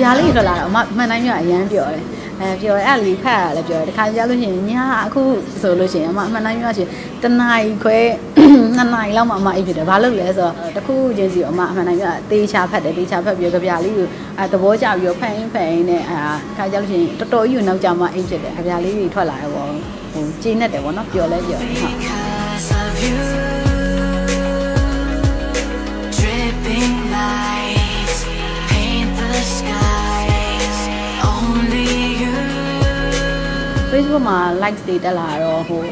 ပြားလေးထွက်လာတော့အမမှန်တိုင်းကအရန်ပြောတယ်အဲပြောတယ်အဲ့လီဖတ်ရလဲပြောတယ်တခါကြားလို့ရှိရင်ညာအခုဆိုလို့ရှိရင်အမမှန်တိုင်းပြောရှင်တနာရီခွဲနှစ်နာရီလောက်မှအမအိပ်ဖြစ်တယ်ဘာလို့လဲဆိုတော့တခုချင်းစီအမအမှန်တိုင်းကတေးချဖတ်တယ်တေးချဖတ်ပြီးကြပြားလေးကိုအဲသဘောကျပြီးတော့ဖတ်ရင်ဖတ်ရင်နဲ့အဲတခါကြားလို့ရှိရင်တော်တော်ကြီးကိုနောက်ကျမှအိပ်ဖြစ်တယ်ကြပြားလေးတွေထွက်လာတယ်ပေါ့ဟိုကျင်းနေတယ်ပေါ့နော်ပျော်လဲပျော်တယ်ဟုတ် Facebook မှာ likes တွေတက်လာတော့ဟို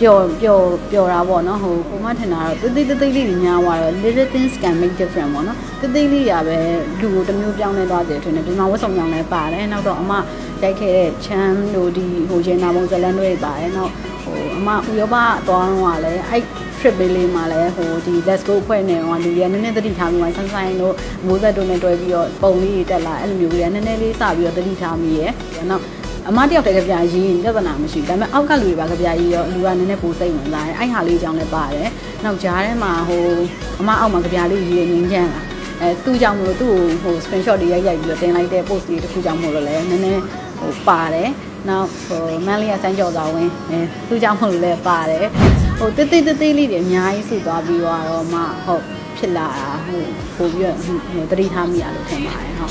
ပျော်ပျော်ပျော်တာပေါ့နော်ဟိုကိုမထင်တာတော့တိတ်တိတ်တိတ်လေးတွေများသွားတော့ little things can make different ပေါ့နော်တိတ်တိတ်လေးရပဲလူကိုတစ်မျိုးပြောင်းလဲသွားတယ်ထင်တယ်ဒီမှာဝတ်ဆောင်ကြောင်လည်းပါတယ်နောက်တော့အမရိုက်ခဲ့တဲ့ cham တို့ဒီဟိုဂျင်နာမုံဇလန်တွေပါတယ်နောက်ဟိုအမဥရောပသွားတော့ကလည်းအဲ့ trip ပေးလေးမှာလည်းဟိုဒီ let's go ဖွဲ့နေတော့လူတွေကနည်းနည်းသတိထားပြီးမှဆန်းဆိုင်တို့မိုးဆက်တို့နဲ့တွဲပြီးတော့ပုံလေးတွေတက်လာအဲ့လိုမျိုးတွေကနည်းနည်းလေးစပြီးတော့သတိထားမိရယ်နောက် အမတယောက်တည်းကြပြရေးပြဿနာမရှိဘူးဒါပေမဲ့အောက်ကလူတွေပါကြပြရေးရောလူကနည်းနည်းပိုစိတ်ဝင်စားတယ်အဲ့ဟာလေးအကြောင်းလည်းပါတယ်နောက်ကြားထဲမှာဟိုအမအောက်မှာကြပြလေးရေးငင်းချမ်းလာအဲသူ့ကြောင့်မလို့သူ့ကိုဟို screenshot တွေရိုက်ရိုက်ပြီးတော့တင်လိုက်တဲ့ post လေးတစ်ခုကြောင့်မို့လို့လည်းနည်းနည်းဟိုပါတယ်နောက်ဟိုမန်လေးကစမ်းကြော်သွားဝင်အဲသူ့ကြောင့်မို့လို့လည်းပါတယ်ဟိုတိတ်တိတ်တိတ်တိတ်လေးတွေအများကြီးစုသွားပြီးတော့မှဟုတ်ဖြစ်လာတာဟိုပို့ပြီးတော့ဟိုတတိထားမိရလို့ထင်ပါတယ်ဟုတ်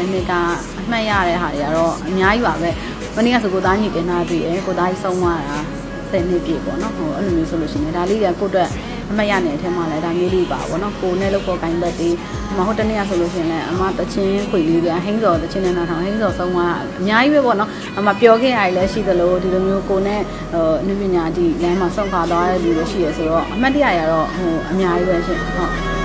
10နှစ်ကအမှတ်ရတဲ့ဟာတွေကတော့အများကြီးပါပဲ။မနေ့ကဆိုကိုသားညီတင်တာတွေ့တယ်ကိုသားကြီးဆုံးသွားတာ10နှစ်ပြည့်ပေါ့နော်။ဟိုအဲ့လိုမျိုးဆိုလို့ရှိရင်ဒါလေးကကိုယ့်အတွက်အမှတ်ရနေတဲ့အထက်မှာလည်းဒါမျိုးလေးပါပေါ့နော်။ကိုနဲ့လို့ပေါ်ကိုင်းဘက်တွေဒီမှာဟိုတနေ့ကဆိုလို့ရှိရင်လည်းအမတချင်းခွေလေးကဟင်းစော်တချင်းနဲ့နာထောင်ဟင်းစော်ဆုံးသွားအများကြီးပဲပေါ့နော်။အမပျော်ခဲ့ရတယ်လည်းရှိသလိုဒီလိုမျိုးကိုနဲ့ဟိုအနုပညာဒီလမ်းမှာဆုံးခွာသွားတဲ့လူတွေရှိရဆိုတော့အမှတ်တရရတော့ဟိုအများကြီးပဲရှင်ဟုတ်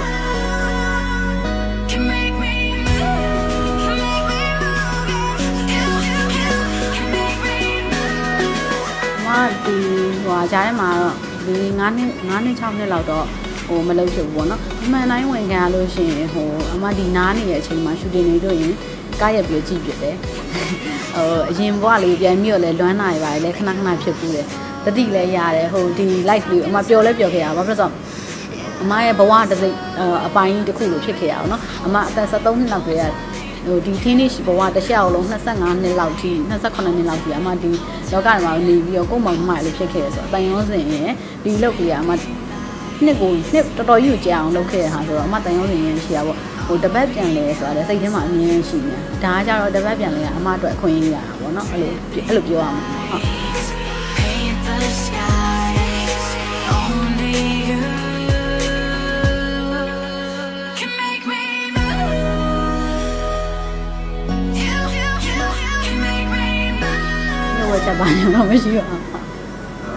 ကြားထဲမှာတော့ဒီ9နှစ်9နှစ်6နှစ်လောက်တော့ဟိုမလုပ်ဖြစ်ဘူးပေါ့နော်အမှန်တိုင်းဝင်ခံရလို့ရှိရင်ဟိုအမဒီနားနေတဲ့အချိန်မှာရှူတင်နေလို့ရင်ကားရက်ပြီးကြည့်ပြတယ်ဟိုအရင်ဘဝလေးပြန်ပြီးတော့လဲလွမ်းနာရပါတယ်လဲခဏခဏဖြစ်ဘူးတယ်တတိလည်းရတယ်ဟိုဒီ live လေးအမပျော်လဲပျော်ခဲ့ရပါဘာဖြစ်လို့လဲဆိုတော့အမရဲ့ဘဝတစ်စိတ်အပိုင်းတစ်ခုလိုဖြစ်ခဲ့ရအောင်နော်အမအသက်73နှစ်လောက်တည်းက ဟိုဒီ teenage ဘဝတစ်ချက်အောင်လုံး25နှစ်လောက်ထိ28နှစ်လောက်ထိအမဒီလောကမှာနေပြီးတော့ကိုယ့်မောင်မလေးဖြစ်ခဲ့ရဆိုအတိုင်ရောစင်ရင်ဒီလောက်ကြီးကအမနှစ်ကိုနှစ်တော်တော်ကြီးကိုကြာအောင်လုပ်ခဲ့ရဟာဆိုတော့အမတိုင်ရောစင်ရင်ရှိရပါဟိုတပတ်ပြန်လဲဆိုတာလေစိတ်ထဲမှာအမြင်ရှိနေဒါကကြတော့တပတ်ပြန်လဲကအမအတွက်အခွင့်အရေးရတာပေါ့နော်အဲ့လိုအဲ့လိုပြောရမှာဟုတ် Paint the skies. Only you move. လို့ဝချက်ပါနေတော့မရှိပါဘူး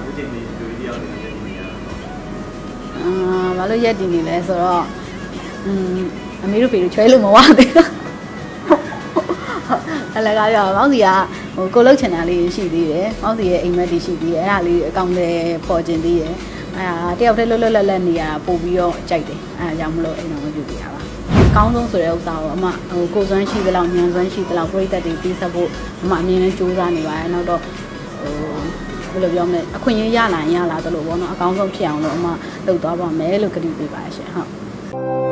ဦးတင်နေလူကြီးတယောက်နေတယ်ဒီနေရာတော့အာဘာလို့ရက်တည်နေလဲဆိုတော့อืมအမေတို့ဖေတို့ချွဲလို့မဝသေးဘူးအလကားပြောမောင်စီကဟိုကိုလုတ်ချင်တာလေးရှိသေးတယ်မောင်စီရဲ့အိမ်မက်တွေရှိသေးတယ်အဲ့ဒါလေးအကောင့်တွေပေါ်ကျင်သေးတယ်အဲ့ဒါတယောက်တည်းလွတ်လွတ်လပ်လပ်နေရတာပို့ပြီးတော့ကြိုက်တယ်အဲ့ဒါကြောင့်မလို့အိမ်တော်မပြုတ်ပြရပါအ ကောင်းဆုံးဆိုတဲ့ဥစ္စာကိုအမဟိုကိုစွမ်းရှိသလောက်ဉာဏ်စွမ်းရှိသလောက်ပြိသက်တွေပြီးဆက်ဖို့အမအမြင်နဲ့စူးစမ်းနေပါတယ်နောက်တော့ဟိုဘယ်လိုပြောမလဲအခွင့်အရေးရလာရင်ရလာတယ်လို့ပေါ့နော်အကောင်းဆုံးဖြစ်အောင်လို့အမလုပ်သွားပါမယ်လို့ကတိပေးပါရှင်ဟုတ်